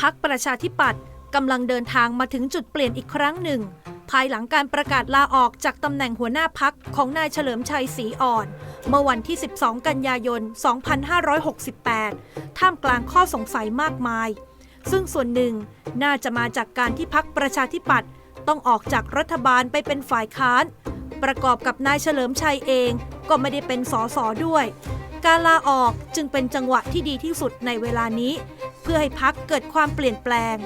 พักประชาธิปัตย์กำลังเดินทางมาถึงจุดเปลี่ยนอีกครั้งหนึ่ง ภายหลังการประกาศลาออกจากตำแหน่งหัวหน้าพักของนายเฉลิมชัยศรีอ่อน เมื่อวันที่ 12 กันยายน 2568 ท่ามกลางข้อสงสัยมากมาย ซึ่งส่วนหนึ่งน่าจะมาจากการที่พักประชาธิปัตย์ต้องออกจากรัฐบาลไปเป็นฝ่ายค้าน ประกอบกับนายเฉลิมชัยเองก็ไม่ได้เป็นสสด้วย การลาออกจึงเป็นจังหวะที่ดีที่สุดในเวลานี้ พื่อให้พักเกิดความเปลี่ยนแปลง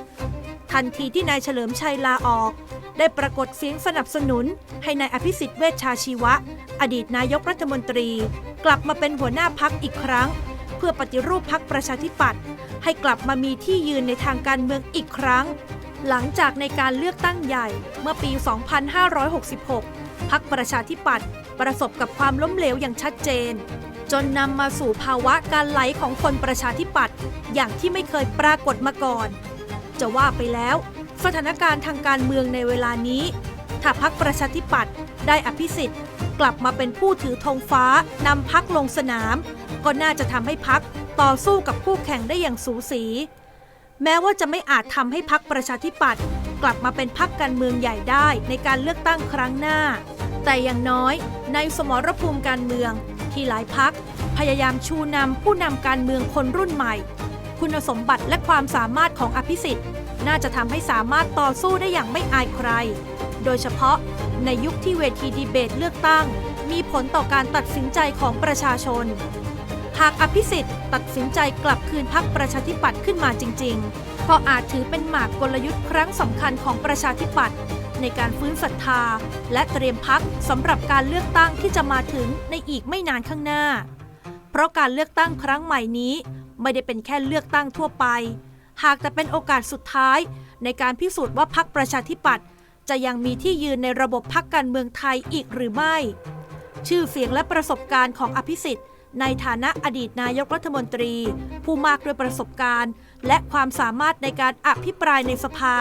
ทันทีที่นายเฉลิมชัยลาออก ได้ปรากฏเสียงสนับสนุน ให้นายอภิสิทธิ์เวชชาชีวะ อดีตนายกรัฐมนตรี กลับมาเป็นหัวหน้าพักอีกครั้ง เพื่อปฏิรูปพักประชาธิปัตย์ให้กลับมามีที่ยืนในทางการเมืองอีกครั้ง หลังจากในการเลือกตั้งใหญ่เมื่อปี 2566 พักประชาธิปัตย์ประสบกับความล้มเหลวอย่างชัดเจน จนนำมาสู่ภาวะการไหลของคนประชาธิปัตย์อย่างที่ไม่เคยปรากฏมาก่อน จะว่าไปแล้ว สถานการณ์ทางการเมืองในเวลานี้ ถ้าพักประชาธิปัตย์ได้อภิสิทธิ์ กลับมาเป็นผู้ถือธงฟ้านำพักลงสนาม ก็น่าจะทำให้พักต่อสู้กับคู่แข่งได้อย่างสูสี แม้ว่าจะไม่อาจทำให้พักประชาธิปัตย์กลับมาเป็นพักการเมืองใหญ่ได้ในการเลือกตั้งครั้งหน้า แต่อย่างน้อยในสมรภูมิการเมือง ที่หลายพักพยายามชูนำผู้นำการเมืองคนรุ่นใหม่ คุณสมบัติและความสามารถของอภิสิทธิ์ น่าจะทำให้สามารถต่อสู้ได้อย่างไม่อายใคร โดยเฉพาะในยุคที่เวทีดีเบตเลือกตั้ง มีผลต่อการตัดสินใจของประชาชน หากอภิสิทธิ์ ตัดสินใจกลับคืนพักประชาธิปัตย์ขึ้นมาจริง ๆ ก็อาจถือเป็นหมากกลยุทธ์ครั้งสำคัญของประชาธิปัตย์ ในการฟื้นศรัทธา และเตรียมพักสำหรับการเลือกตั้งที่จะมาถึงในอีกไม่นานข้างหน้า เพราะการเลือกตั้งครั้งใหม่นี้ ไม่ได้เป็นแค่เลือกตั้งทั่วไป หากแต่เป็นโอกาสสุดท้าย ในการพิสูจน์ว่าพักประชาธิปัตย์จะยังมีที่ยืนในระบบพักการเมืองไทยอีกหรือไม่ ชื่อเสียงและประสบการณ์ของอภิสิทธิ์ในฐานะอดีตนายกรัฐมนตรี ผู้มากด้วยประสบการณ์ และความสามารถในการอภิปรายในสภา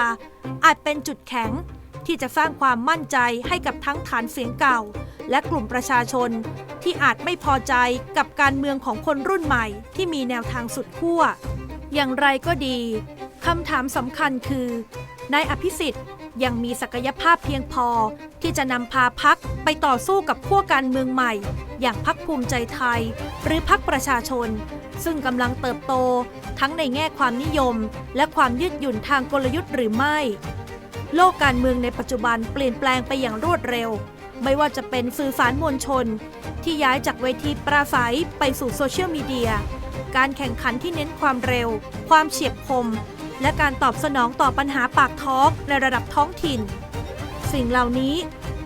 อาจเป็นจุดแข็ง ที่จะสร้างความมั่นใจให้กับทั้งฐานเสียงเก่า และกลุ่มประชาชน ที่อาจไม่พอใจกับการเมืองของคนรุ่นใหม่ที่มีแนวทางสุดขั้ว อย่างไรก็ดีคำถามสำคัญคือนายอภิสิทธิ์ยังมีศักยภาพเพียงพอ ที่จะนำพาพักไปต่อสู้กับขั้วการเมืองใหม่ อย่างพักภูมิใจไทย หรือพักประชาชน ซึ่งกำลังเติบโต ทั้งในแง่ความนิยม และความยืดหยุ่นทางกลยุทธ์หรือไม่ โลกการเมืองในปัจจุบันเปลี่ยนแปลงไปอย่างรวดเร็ว ไม่ว่าจะเป็นสื่อสารมวลชน ที่ย้ายจากเวทีปราศัยไปสู่โซเชียลมีเดีย การแข่งขันที่เน้นความเร็ว ความเฉียบคม และการตอบสนองต่อปัญหาปากท้องในระดับท้องถิ่น สิ่งเหล่านี้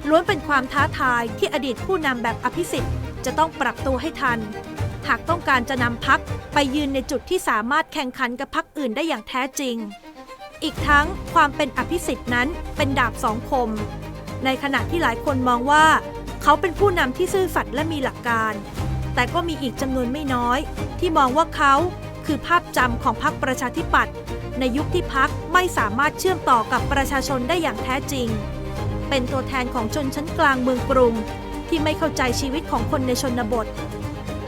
ล้วนเป็นความท้าทายที่อดีตผู้นำแบบอภิสิทธิ์จะต้องปรับตัวให้ทัน หากต้องการจะนำพักไปยืนในจุดที่สามารถแข่งขันกับพักอื่นได้อย่างแท้จริง อีกทั้งความเป็นอภิสิทธิ์นั้นเป็นดาบสองคม ในขณะที่หลายคนมองว่า เขาเป็นผู้นำที่ซื่อสัตย์และมีหลักการ แต่ก็มีอีกจำนวนไม่น้อย ที่มองว่าเขาคือภาพจำของพรรคประชาธิปัตย์ในยุคที่พักไม่สามารถเชื่อมต่อกับประชาชนได้อย่างแท้จริง เป็นตัวแทนของชนชั้นกลางเมืองกรุง ที่ไม่เข้าใจชีวิตของคนในชนบท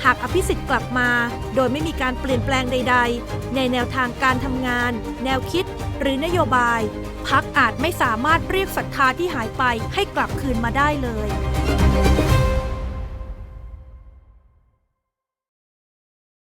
หากอภิสิทธิ์กลับมา โดยไม่มีการเปลี่ยนแปลงใด ๆ ในแนวทางการทำงาน แนวคิด หรือนโยบาย พักอาจไม่สามารถเรียกศรัทธาที่หายไปให้กลับคืนมาได้เลย